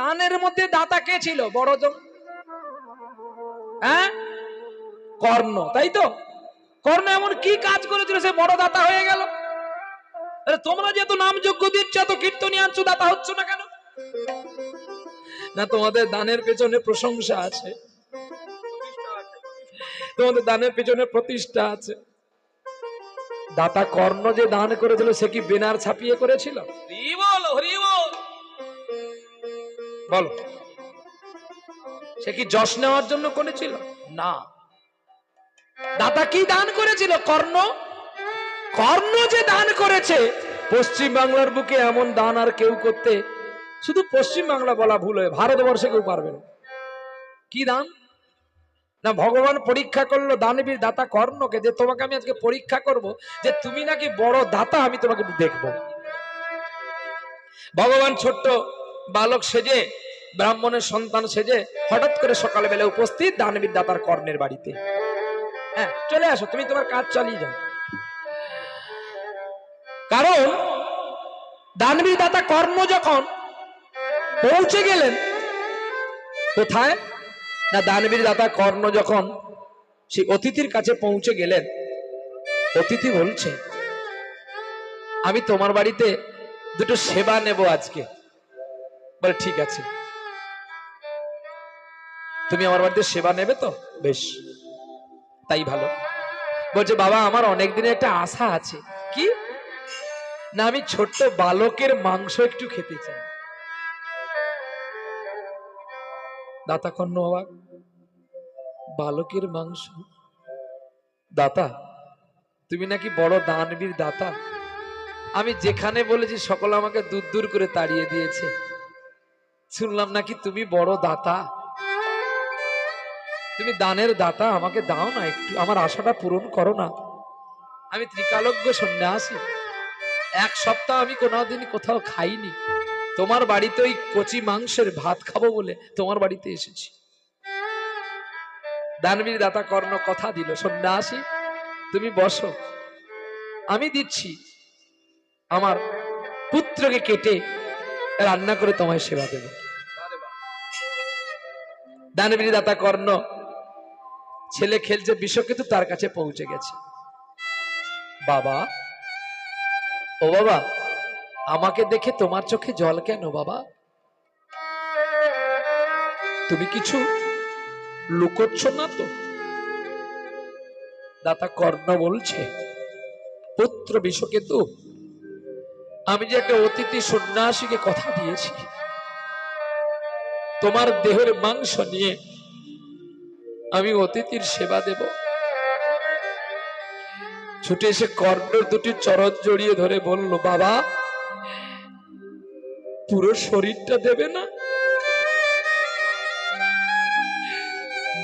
দানের মধ্যে দাতা কে ছিল? বড় জন। হ্যাঁ? কর্ণ, তাই তো? কর্ণ এমন কি কাজ করেছিল? সে বড় দাতা হয়ে গেল। তোমরা যেহেতু নাম যোগ্য দিচ্ছ, এত কীর্তনী আনছো, দাতা হচ্ছ না কেন? না, তোমাদের দানের পেছনে প্রশংসা আছে। তোমাদের দানের পেছনে প্রতিষ্ঠা আছে। দাতা কর্ণ যে দান করেছিল, সে কি বেনার ছাপিয়ে করেছিল? হরি বল, হরি বল। সে কি যশ নেওয়ার জন্য করেছিল? না। দাতা কি দান করেছিল? কর্ণ? কর্ণ যে দান করেছে, পশ্চিম বাংলার বুকে এমন দান আর কেউ করতে, শুধু পশ্চিম বাংলা বলা ভুল হয় ভারতবর্ষে কেউ পারবে না। কি দান? না, ভগবান পরীক্ষা করল, দানবীর দাতা কর্ণকে, যে তোমাকে আমি আজকে পরীক্ষা করব, যে তুমি নাকি বড় দাতা, আমি তোমাকে দেখব। ভগবান ছোট্ট বালক সেজে, ব্রাহ্মণের সন্তান সেজে হঠাৎ করে সকালবেলা উপস্থিত দানবীর দাতার কর্ণের বাড়িতে। হ্যাঁ চলে আসো, তুমি তোমার কাজ চালিয়ে যাও। কারণ দানবীর দাতা কর্ণ যখন পৌঁছে গেলেন, কোথায়? না দানবীর দাতা কর্ণ যখন সেই অতিথির কাছে পৌঁছে গেলেন, অতিথি বলছে, আমি তোমার বাড়িতে দুটো সেবা নেব আজকে। বলে, ঠিক আছে। তুমি আমার বাড়িতে সেবা নেবে তো? বেশ, তাই ভালো। বলছে, বাবা, আমার অনেক দিনের একটা আশা আছে। কি? না, আমি ছোট্ট বালকের মাংস একটু খেতে চাই। দাতা কর্ণ অবাক বালকের মাংস? দাতা, তুমি নাকি বড় দানবীর দাতা? আমি যেখানে বলেছি, সকল আমাকে দূর দূর করে তাড়িয়ে দিয়েছে। শুনলাম নাকি তুমি বড় দাতা? তুমি দানের দাতা, আমাকে দাও না একটু, আমার আশাটা পূরণ করো না। আমি ত্রিকালজ্ঞ সন্ন্যাসী। এক সপ্তাহ আমি কোনোদিন কোথাও খাইনি। তোমার বাড়িতে ওই কচি মাংসের ভাত খাব বলে তোমার বাড়িতে এসেছি। দানবীর দাতা কর্ণ কথা দিল, সন্ন্যাসী, তুমি বসো। আমি দিচ্ছি। আমার পুত্রকে কেটে রান্না করে তোমায় সেবা দেব। দানবীর দাতা কর্ণ, ছেলে খেলছে বিষ কিন্তু তার কাছে পৌঁছে গেছে। বাবা, ও বাবা, আমাকে দেখে তোমার চোখে জল কেন বাবা? তুমি কিছু লুকোচ্ছ না তো? দাতা কর্ণ বলছে, পুত্র বিষকেতু আমি যে একটা অতিথি সন্ন্যাসীকে কথা দিয়েছি। তোমার দেহের মাংস নিয়ে আমি অতিথির সেবা দেব। ছুটে এসে কর্ণের দুটি চরণ জড়িয়ে ধরে বলল, বাবা, পুরো শরীরটা দেবে না?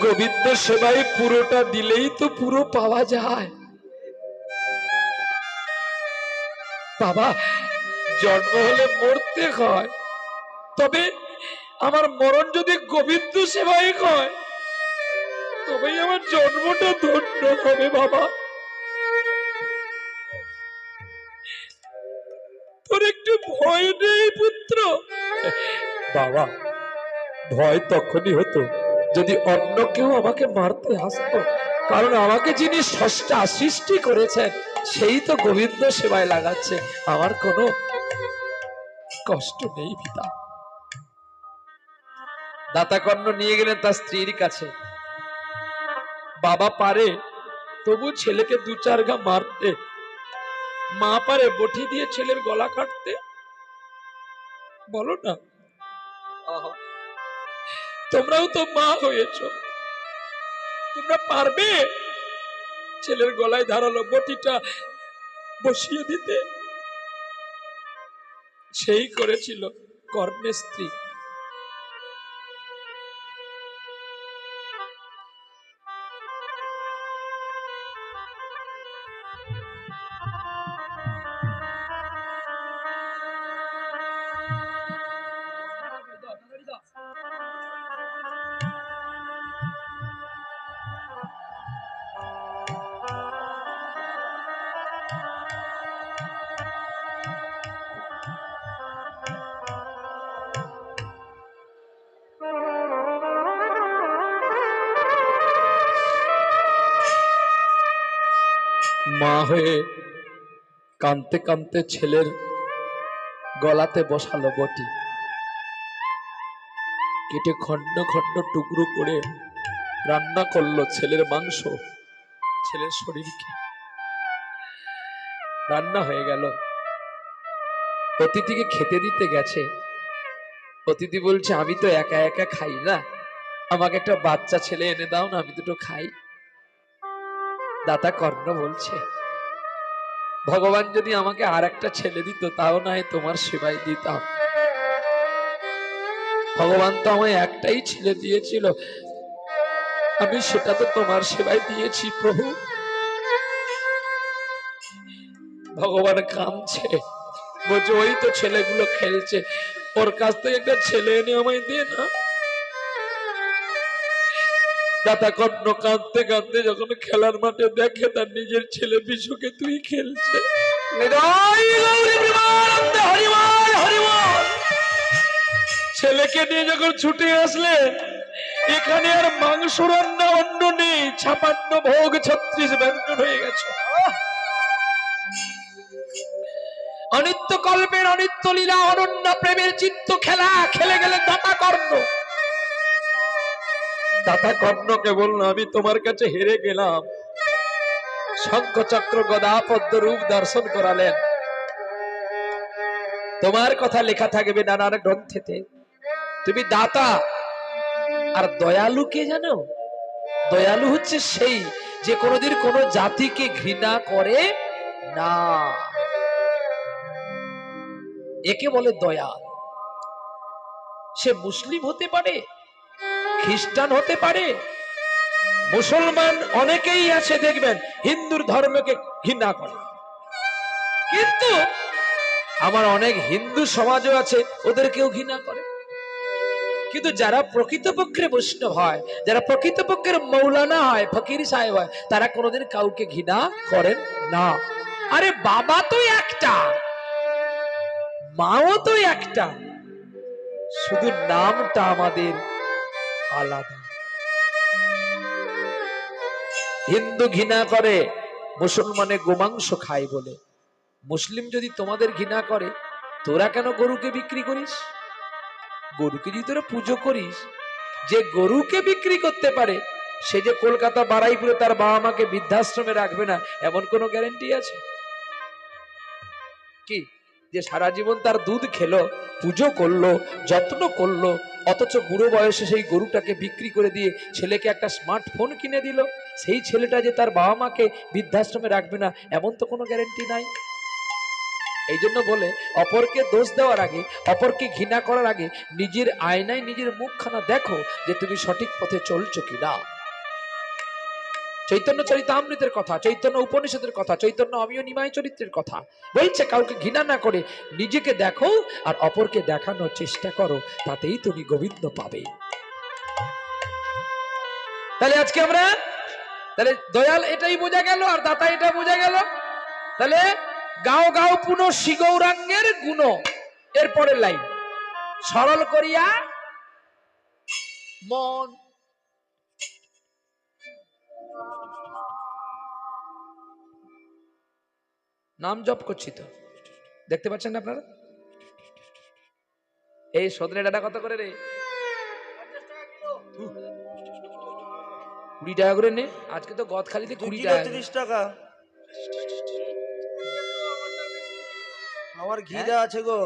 গোবিন্দ সেবায় পুরোটা দিলেই তো পুরো পাওয়া যায়। বাবা, জন্ম হলে মরতে হয়, তবে আমার মরণ যদি গোবিন্দ সেবায় হয়, তবেই আমার জন্মটা ধন্য হবে, বাবা। তোর একটু ভয় নেই, পুত্র? বাবা, ভয় তখনই হতো যদি অন্য কেউ আমাকে মারতে আসতো। কারণ আমাকে যিনি ষষ্ঠা সৃষ্টি করেছেন, সেই তো গোবিন্দ সেবায় লাগাচ্ছে। আমার কোনো কষ্ট নেই, পিতা। দাতাকর্ণ নিয়ে গেলেন তার স্ত্রীর কাছে। বাবা পারে তবু ছেলেকে দু চার গা মারতে। মা পারে বটি দিয়ে ছেলের গলা কাটতে। বলো না। তোমরাও তো মা হয়েছ। তোমরা পারবে ছেলের গলায় ধারালো বটিটা বসিয়ে দিতে। সেই করেছিল কর্ণের স্ত্রী। হয়ে কানতে কানতে ছেলের গলাতে বসালো বটি। কেটে খন্ড খন্ড টুকরো করে রান্না করল ছেলের মাংস, ছেলের শরীরকে। রান্না হয়ে গেল। অতিথিকে খেতে দিতে গেছে। অতিথি বলছে, আমি তো একা একা খাই না। আমাকে একটা বাচ্চা ছেলে এনে দাও না, আমি দুটো খাই। দাতা কর্ণ বলছে ভগবান যদি আমাকে আর একটা ছেলে দিত, তাও নয় তোমার সেবাই দিতাম। ভগবান তো আমায় একটাই ছেলে দিয়েছিল। আমি সেটা তো তোমার সেবায় দিয়েছি, প্রভু। ভগবান কামছে বলছে, ওই তো ছেলেগুলো খেলছে। ওর কাছ থেকে একটা ছেলে এনে আমায় দিয়ে না। কাঁদতে কাঁদতে যখন খেলার মাঠে দেখে তার নিজের ছেলে বিশুকে, তুই খেলছে। ছেলেকে নিয়ে যখন ছুটে আসলে, এখানে আর মাংস রান্না অন্য নেই, ছাপান্ন ভোগ ছত্রিশ ব্যঞ্জন হয়ে গেছে। অনিত্য কল্পের অনিত্য লীলা অনন্য প্রেমের চিত্ত খেলা, খেলে গেলে দাতা কর্ণ। দাতা কর্ণকে বলল, আমি তোমার কাছে হেরে গেলাম। শঙ্খ চক্র গদা পদ্ম রূপ দর্শন করালেন। তোমার কথা লেখা থাকবে নানান গ্রন্থেতে। তুমি দাতা আর দয়ালু কে জানো? দয়ালু হচ্ছে সেই যে কোনোদিন কোনো জাতিকে ঘৃণা করে না। একে বলে দয়াল। সে মুসলিম হতে পারে খ্রিস্টান হতে পারে? মুসলমান অনেকেই আছে, দেখবেন, হিন্দুর ধর্মকে ঘৃণা করে। কিন্তু আমার অনেক হিন্দু সমাজও আছে, ওদেরকেও ঘৃণা করে। কিন্তু যারা প্রকৃতপক্ষে বৈষ্ণব হয়, যারা প্রকৃতপক্ষের মৌলানা হয়, ফকির সাহেব হয়, তারা কোনোদিন কাউকে ঘৃণা করেন না। আরে বাবা তো একটা, মাও তো একটা। শুধু নামটা আমাদের আলাদা। হিন্দু ঘৃণা করে, মুসলমানে গোমাংস খায় বলে। মুসলিম যদি তোমাদের ঘৃণা করে, তোরা কেন গরুকে বিক্রি করিস? গরুকে যদি তোরা পুজো করিস, যে গরুকে বিক্রি করতে পারে, সে যে কলকাতা বারাইপুরে তার বাবা মাকে বৃদ্ধাশ্রমে রাখবে না, এমন কোনো গ্যারেন্টি আছে? কি? যে সারা জীবন তার দুধ খেলো, পুজো করল, যত্ন করল অথচ বুড়ো বয়সে সেই গরুটাকে বিক্রি করে দিয়ে ছেলেকে একটা স্মার্টফোন কিনে দিল। সেই ছেলেটা যে তার বাবা মাকে বৃদ্ধাশ্রমে রাখবে না, এমন তো কোনো গ্যারেন্টি নাই। এই জন্য বলে, অপরকে দোষ দেওয়ার আগে, অপরকে ঘৃণা করার আগে, নিজের আয়নায় নিজের মুখখানা দেখো যে তুমি সঠিক পথে চলছো কিনা। চৈতন্য চরিতামৃতের কথা, চৈতন্য উপনিষদের কথা, চৈতন্য অমীয় নিমায় চরিত্রের কথা। বলছে, কাউকে ঘৃণা না করে নিজেকে দেখো আর অপরকে দেখানোর চেষ্টা করো, তাতেই তুমি গোবিন্দ পাবে। তাহলে আজকে আমরা, তাহলে দয়াল এটাই বোঝা গেল আর দাতা এটা বোঝা গেল। তাহলে গাও গাও পুনঃ শিগৌরাঙ্গের গুণ, এরপরের লাইন। সরল করিয়া মন নাম জপ করছি তো। দেখতে পাচ্ছেন না আপনারা? এই সদনে ডাটা কত করে রে? কুড়ি টাকা করে নে। আজকে তো গদ খালিতে কুড়ি টাকা। তিরিশ টাকা। আমার ঘিদা আছে গো।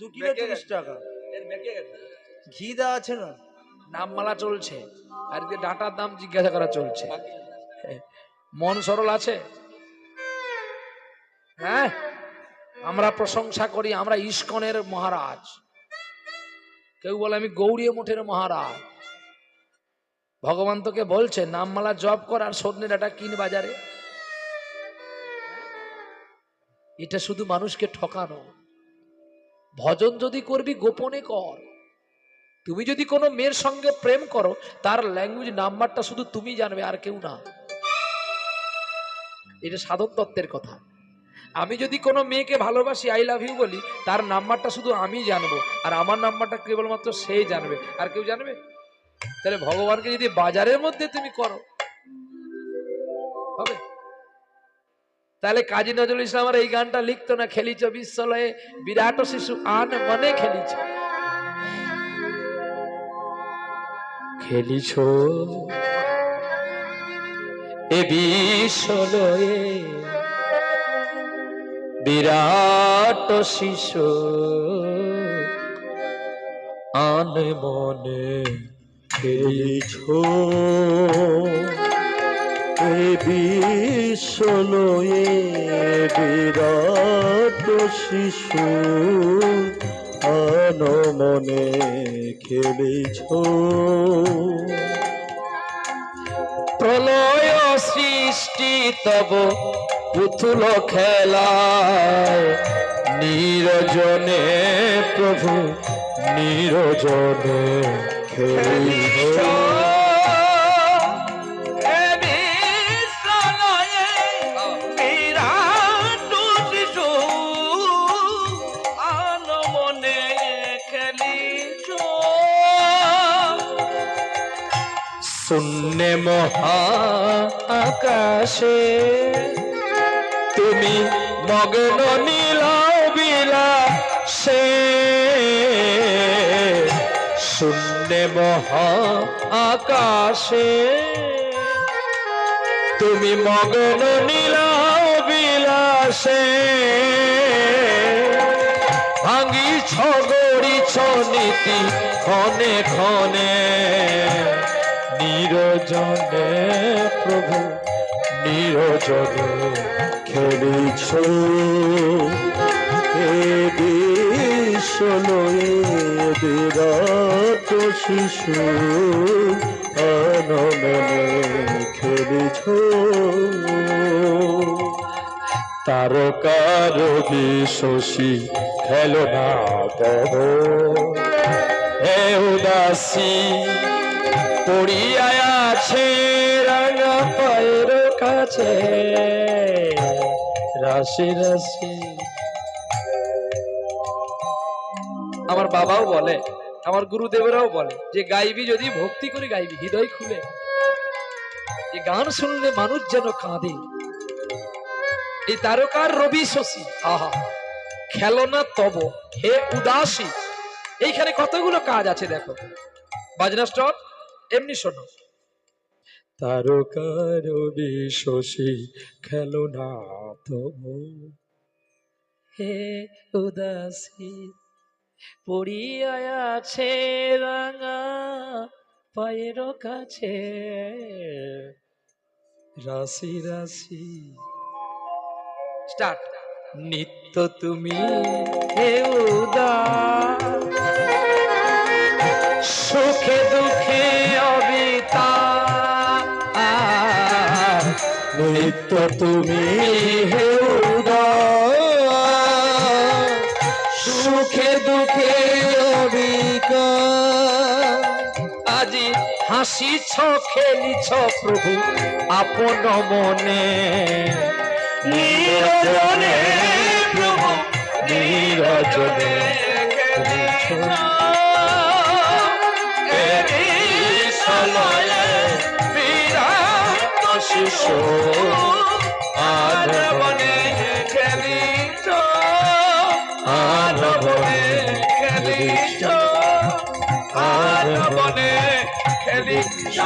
দু কিলো তিরিশ টাকা। ঘি দেওয়া আছে না। নাম মালা চলছে। আর ডাটার দাম জিজ্ঞাসা করা চলছে। মন সরল আছে? হ্যাঁ? আমরা প্রশংসা করি, আমরা ইস্কনের মহারাজ। কেউ বলে, আমি গৌরীয় মঠের মহারাজ। ভগবান তোকে বলছে, নামমালা জব কর আর সন্ধ্যে ডাটা কিন বাজারে। এটা শুধু মানুষকে ঠকানো। ভজন যদি করবি, গোপনে কর। তুমি যদি কোনো মেয়ের সঙ্গে প্রেম করো, তার ল্যাঙ্গুয়েজ নাম্বারটা শুধু তুমি জানবে, আর কেউ না। এটা সাধন তত্ত্বের কথা। আমি যদি কোনো মেয়েকে ভালোবাসি আই লাভ ইউ বলি, তার নাম্বারটা শুধু আমি জানব, আর আমার নাম্বারটা কেবলমাত্র সেই জানবে। আর কেউ জানবে? তাহলে ভগবানকে যদি বাজারের মধ্যে তুমি করো, হবে? তাহলে কাজী নজরুল ইসলাম আর এই গানটা লিখতো না, খেলিছ বিশ্বলয়ে, বিরাট শিশু আন মনে খেলিছ। খেলিছ এ বিশ্বলয়ে বিরাট শিশু আন মনে খেলিছ। এ বিশ্বলয়ে বিরাট শিশু আন মনে খেলিছ। সৃষ্টি তব পুতুল খেলায়। নিরজনে প্রভু নিরজনে শূন্য মহা আকাশে তুমি মগ্ন নীল বিলাসে। শূন্যে মহা আকাশে। তুমি মগ্ন নীল বিলাসে। ভাঙিছ গড়িছ নীতি ক্ষণে ক্ষণে। নিরজনে প্রভু নিরজনে খেলিছ। এ বিশ্বলয়ে বিরাট শিশু। আন মনে খেলিছ। তারকার বিশ্বসী খেলো না তব হে উদাসী পড়িয়া আছে রাঙা কাছে রাশি রাশি। আমার বাবাও বলে, আমার গুরুদেবেরাও বলে, যে গাইবি যদি ভক্তি করে গাইবি, হৃদয় খুলে। যে গান শুনলে মানুষ যেন কাঁদে। এই তারকার রবি শশী, আহা খেলনা তব, হে উদাসী। এইখানে কতগুলো কাজ আছে দেখো। বাজনা স্টপ এমনি শোনো। তারকার শশী খেলনা তবু। হে উদাসী পড়িয়া আছে রাঙা পায়ের কাছে। রাশি রাশি। স্টার্ট। নিত্য তুমি হে উদার নিত্য তুমি হে সুখে দুঃখে আজি হাসিছ খেলিছ প্রভু আপন মনে। নিরজনে প্রভু। নিরজনে শিশু। আনবনে খেলিছ। আনবনে খেলিছ। আনবনে খেলিছ।